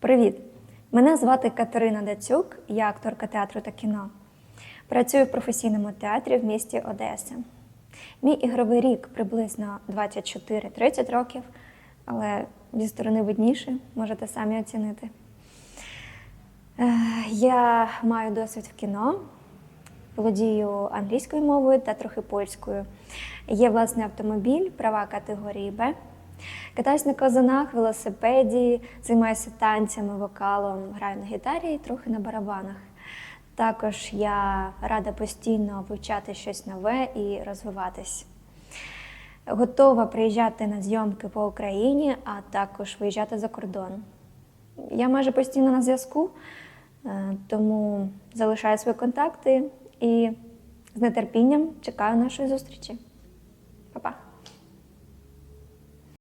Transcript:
Привіт! Мене звати Катерина Дацюк, я акторка театру та кіно. Працюю в професійному театрі в місті Одеса. Мій ігровий рік приблизно 24-30 років, але зі сторони видніше, можете самі оцінити. Е, Я маю досвід в кіно, володію англійською мовою та трохи польською. Є власний автомобіль, права категорії Б. Катаюсь на козанах, велосипеді, займаюся танцями, вокалом, граю на гітарі і трохи на барабанах. Також я рада постійно вивчати щось нове і розвиватись. Готова приїжджати на зйомки по Україні, а також виїжджати за кордон. Я майже постійно на зв'язку, е, тому залишаю свої контакти і з нетерпінням чекаю нашої зустрічі. Па-па!